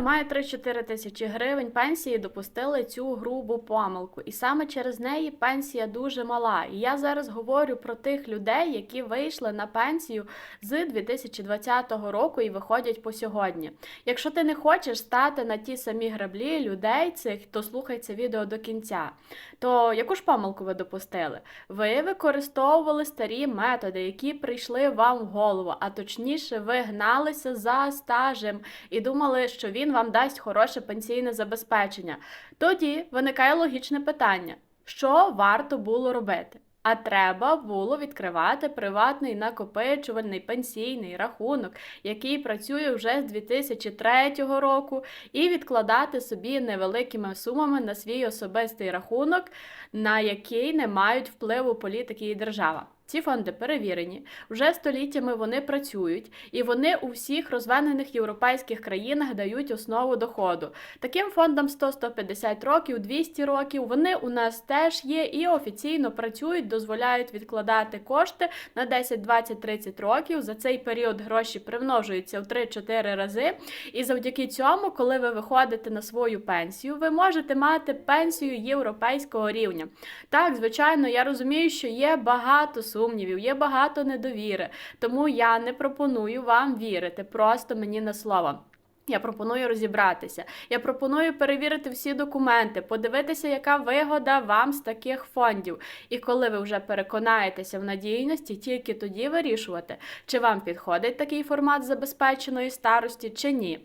Має 3-4 тисячі гривень пенсії, допустили цю грубу помилку, і саме через неї пенсія дуже мала. І я зараз говорю про тих людей, які вийшли на пенсію з 2020 року і виходять по сьогодні. Якщо ти не хочеш стати на ті самі граблі людей цих, то слухай це відео до кінця. То яку ж помилку ви допустили? Ви використовували старі методи, які прийшли вам в голову, а точніше, ви гналися за стажем і думали, що він вам дасть хороше пенсійне забезпечення. Тоді виникає логічне питання: що варто було робити? А треба було відкривати приватний накопичувальний пенсійний рахунок, який працює вже з 2003 року, і відкладати собі невеликими сумами на свій особистий рахунок, на який не мають впливу політики і держава. Ці фонди перевірені, вже століттями вони працюють, і вони у всіх розвинених європейських країнах дають основу доходу. Таким фондам 100-150 років, 200 років вони у нас теж є і офіційно працюють, дозволяють відкладати кошти на 10, 20, 30 років. За цей період гроші примножуються в 3-4 рази. І завдяки цьому, коли ви виходите на свою пенсію, ви можете мати пенсію європейського рівня. Так, звичайно, я розумію, що є багато сумнівів, є багато недовіри, тому я не пропоную вам вірити просто мені на слово. Я пропоную розібратися. Я пропоную перевірити всі документи, подивитися, яка вигода вам з таких фондів. І коли ви вже переконаєтеся в надійності, тільки тоді вирішувати, чи вам підходить такий формат забезпеченої старості, чи ні.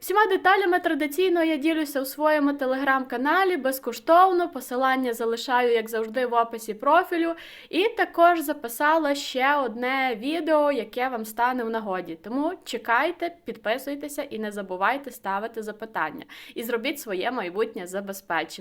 Всіма деталями традиційно я ділюся у своєму телеграм-каналі безкоштовно. Посилання залишаю, як завжди, в описі профілю. І також записала ще одне відео, яке вам стане в нагоді. Тому чекайте, підписуйтеся і не забувайте ставити запитання. І зробіть своє майбутнє забезпечене.